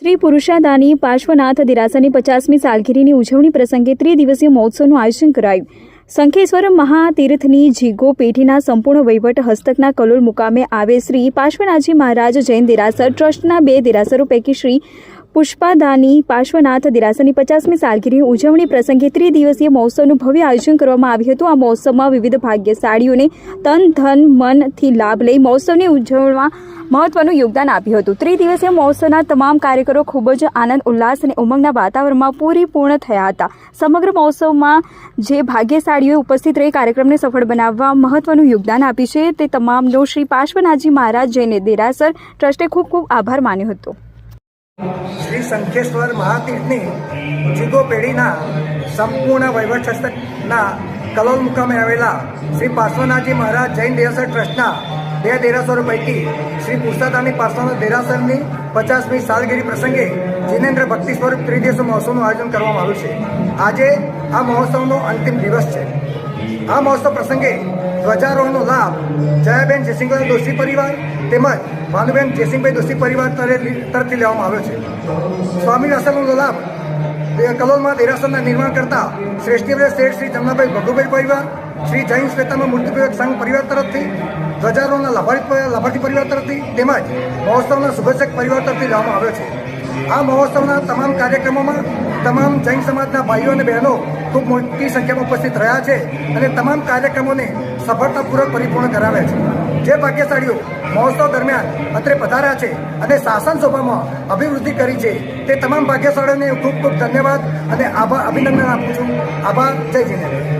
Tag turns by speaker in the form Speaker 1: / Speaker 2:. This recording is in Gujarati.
Speaker 1: શ્રી પુરુષાદાની પાર્શ્વનાથ દિરાસાની પચાસમી સાલગીરીની ઉજવણી પ્રસંગે ત્રિદિવસીય મહોત્સવનું આયોજન કરાયું. શંખેશ્વર મહાતીર્થની જીગો પેઢીના સંપૂર્ણ વહીવટ હસ્તકના કલોલ મુકામે આવે શ્રી પાર્શ્વનાથજી મહારાજ જૈન દેરાસર ટ્રસ્ટના બે દેરાસરો પૈકી શ્રી પુષ્પાદાની પાર્શ્વનાથ દેરાસરની પચાસમી સાલગીરી ઉજવણી પ્રસંગે ત્રિદિવસીય મહોત્સવનું ભવ્ય આયોજન કરવામાં આવ્યું હતું. આ મહોત્સવમાં વિવિધ ભાગ્યશાળીઓને તન, ધન, મનથી લાભ લઈ મહોત્સવની ઉજવણીમાં મહત્વનું યોગદાન આપ્યું હતું. ત્રિદિવસીય મહોત્સવના તમામ કાર્યકરો ખૂબ જ આનંદ, ઉલ્લાસ અને ઉમંગના વાતાવરણમાં પૂરીપૂર્ણ થયા હતા. સમગ્ર મહોત્સવમાં જે ભાગ્યશાળીઓએ ઉપસ્થિત રહી કાર્યક્રમને સફળ બનાવવા મહત્વનું યોગદાન આપ્યું છે, તે તમામનો શ્રી પાર્શ્વનાથજી મહારાજ જૈન દેરાસર ટ્રસ્ટે ખૂબ ખૂબ આભાર માન્યો હતો.
Speaker 2: શ્રી શંખેશ્વર મહાતીર્થની જુદો પેઢીના સંપૂર્ણ વહીવટશાસ્ત્રના કલોલ મુકામે આવેલા શ્રી પાર્શ્વનાથજી મહારાજ જૈન દેવસર ટ્રસ્ટના બે દેરાસરો પૈકી શ્રી પુરુષાદાની પાસાના દેરાસરની પચાસમી સાલગીરી પ્રસંગે જીનેન્દ્ર ભક્તિ સ્વરૂપ ત્રિદિવસીય મહોત્સવનું આયોજન કરવામાં આવ્યું છે. આજે આ મહોત્સવનો અંતિમ દિવસ છે. આ મહોત્સવ પ્રસંગે ધ્વજારોહણનો લાભ જયાબેન જયસિંહભાઈ દોશી પરિવાર તેમજ ભાનુબેન જયસિંહભાઈ દોશી પરિવાર તરે- તરફથી લેવામાં આવ્યો છે. સ્વામી વાસણનો લાભ કલોલમાં દેરાસરના નિર્માણ કરતા શ્રેષ્ઠીભાઈ શેઠ શ્રી જમનાભાઈ ભગુભાઈ પરિવાર શ્રી જૈન શ્વેતામાં મૂર્તિપૂજક સંઘ પરિવાર તરફથી, ધ્વજારોહણના લાભાર્થી લાભાર્થી પરિવાર તરફથી તેમજ મહોત્સવના શુભેચ્છક પરિવાર તરફથી લેવામાં આવ્યો છે. આ મહોત્સવના તમામ કાર્યક્રમોમાં તમામ જૈન સમાજના ભાઈઓ અને બહેનો ખૂબ મોટી સંખ્યામાં ઉપસ્થિત રહ્યા છે અને તમામ કાર્યક્રમોને સફળતાપૂર્વક પરિપૂર્ણ કરાવ્યા છે. જે ભાગ્યશાળીઓ મહોત્સવ દરમિયાન અત્રે પધાર્યા છે અને શાસન સભામાં અભિવૃદ્ધિ કરી છે, તે તમામ ભાગ્યશાળીઓને ખૂબ ખૂબ ધન્યવાદ અને આભાર અભિનંદન આપું છું. આભાર. જય જીનેન્દ્ર